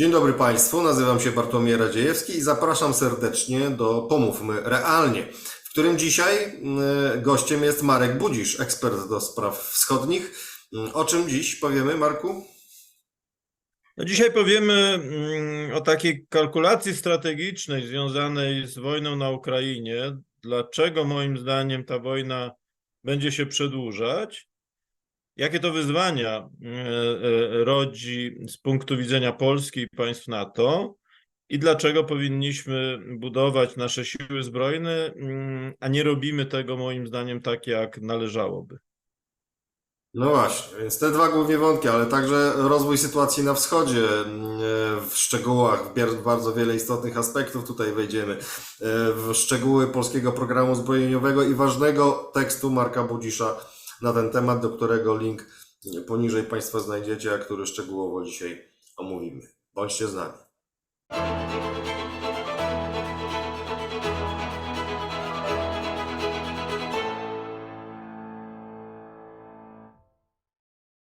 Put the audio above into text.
Dzień dobry Państwu, nazywam się Bartłomiej Radziejewski i zapraszam serdecznie do Pomówmy Realnie, w którym dzisiaj y, gościem jest Marek Budzisz, ekspert do spraw wschodnich. Y, O czym dziś powiemy, Marku? No dzisiaj powiemy mm, o takiej kalkulacji strategicznej związanej z wojną na Ukrainie. Dlaczego moim zdaniem ta wojna będzie się przedłużać? Jakie to wyzwania e, e, rodzi z punktu widzenia Polski i państw NATO? I dlaczego powinniśmy budować nasze siły zbrojne, mm, a nie robimy tego moim zdaniem tak, jak należałoby? No właśnie, więc te dwa głównie wątki, ale także rozwój sytuacji na wschodzie, w szczegółach, w bier- bardzo wiele istotnych aspektów tutaj wejdziemy, w szczegóły polskiego programu zbrojeniowego i ważnego tekstu Marka Budzisza na ten temat, do którego link poniżej Państwo znajdziecie, a który szczegółowo dzisiaj omówimy. Bądźcie z nami.